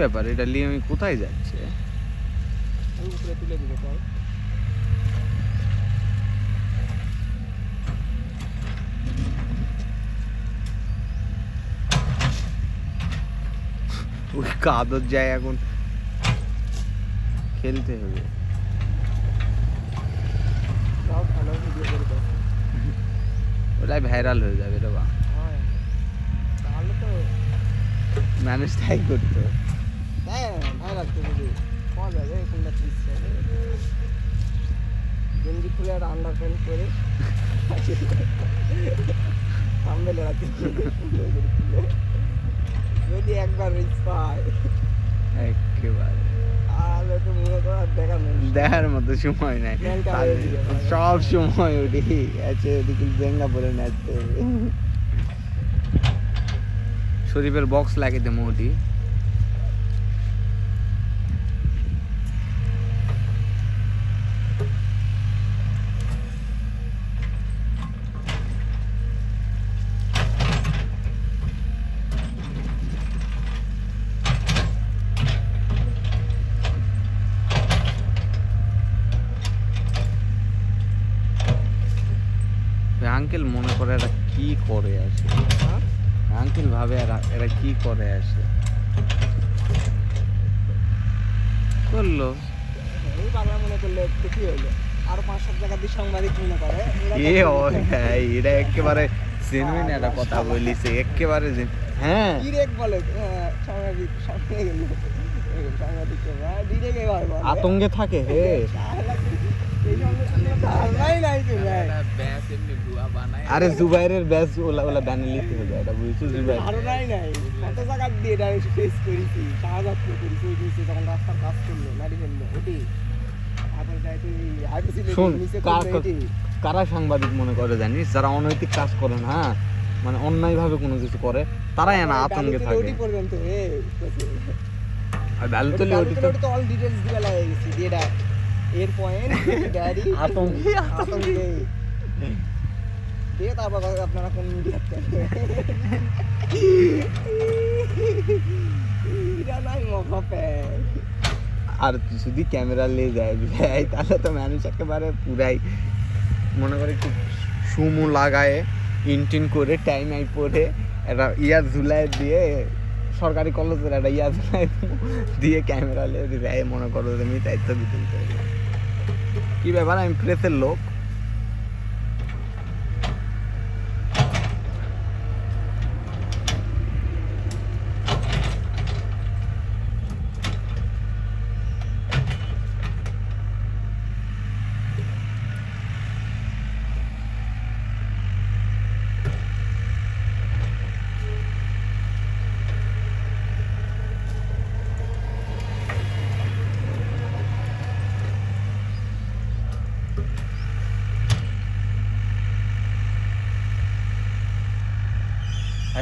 ব্যাপার? এটা নিয়ে আমি কোথায় যাচ্ছে? উপরে তুলে দিবে ওই কাদর যায় এখন। খেলতে হবে। ওটাই ভাইরাল হয়ে যাবে রে বা হ্যাঁ তাহলে তো ম্যানেজ তাই করতো। লাগতো বুঝি পাওয়া যাবে পিস গেঞ্জি খুলে আর আন্ডার প্যান্ট থামবেলে রাখি যদি একবার রিচ পায়। একেবারে। করো দেখার মতো সময় নাই। দিবে। সব সময় ওটি আছে ওদিকে জেঙ্গা পরে নাচতে শরীফের বক্স লাগিয়ে মোটি আঙ্কেল মনে করে এরা কি করে আসে? হ্যাঁ? আঙ্কেল ভাবে এরা এরা কি করে আসে? করল। এই বাংলা মনে করলে কি হইল? আর পাঁচ সাত জায়গা দিয়ে সাংবাদিক মনে করে। এ ও হ্যাঁ, একেবারে জেনুইন একটা কথা বলিছে একেবারে gen- হ্যাঁ। ডিরেক্ট বলে হ্যাঁ, সাংবাদিক সামনে গেল সাংবাদিক আতঙ্কে থাকে হে। আরে জুবাইরের ব্যাস ওলা ওলা ব্যানে লিখতে হবে এটা বুঝছ জুবাইর? ধারণাই নাই নাই। কত জায়গা দিয়ে এটা ফেস করেছি। শাহজাদপুর করেছি ওই নিচে যখন রাস্তার কাজ করল নারী ফেলল ওটি। শোন, কার সাংবাদিক মনে করে জানিস? যারা অনৈতিক কাজ করে না হ্যাঁ? মানে অন্যায় ভাবে কোনো কিছু করে তারাই না আতঙ্কে থাকে। ওটি পর্যন্ত এ আর তুলে তো ওটি তো অল ডিটেলস দিবে লাগে গেছি দিয়ে এটা এর পয়েন্ট গাড়ি আতঙ্কে, আতঙ্কে। দিয়ে তারপর আপনারা কোন আর যদি ক্যামেরা নিয়ে যায় ভাই তাহলে তো মানুষ একেবারে পুরাই মনে করে একটু সুমু লাগায় ইনটিন করে টাইম আই পরে একটা ইয়া ঝুলাই দিয়ে সরকারি কলেজের একটা ইয়া ঝুলাই দিয়ে ক্যামেরা নিয়ে এই মনে করো আমি দায়িত্ব দিতে কি ব্যাপার আমি প্রেসের লোক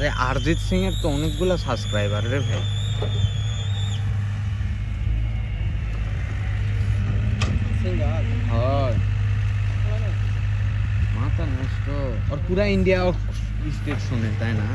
আরে অরিজিৎ সিং এর তো অনেকগুলো সাবস্ক্রাইবার রে ভাই। মাথা নষ্ট। আর পুরা ইন্ডিয়া স্টেট শোনে, তাই না?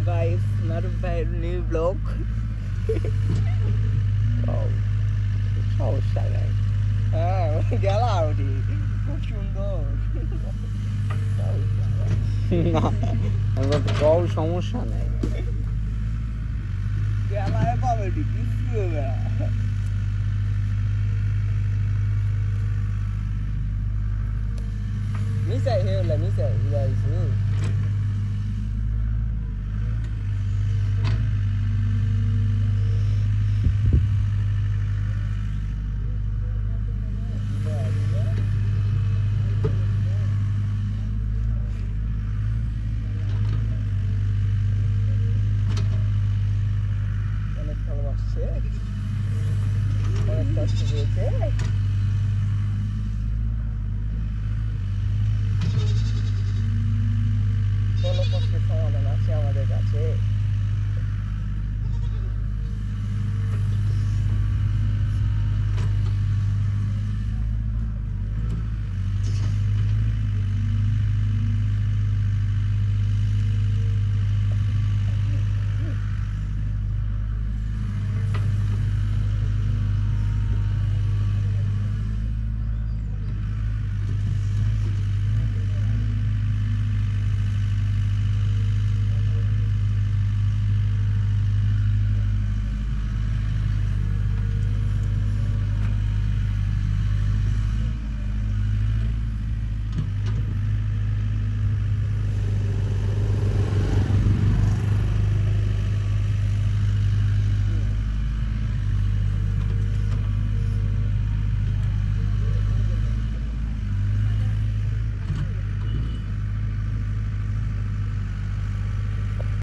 দেখুন গাইস নারুফ ভাইয়ের নিউ ব্লগ সমস্যা নাই হ্যাঁ গেলা ওটি খুব সুন্দর। না কও সমস্যা নেই। ক্যামেরায় পাবে নি কিচ্ছু হবে না মিসাই হে মিসাই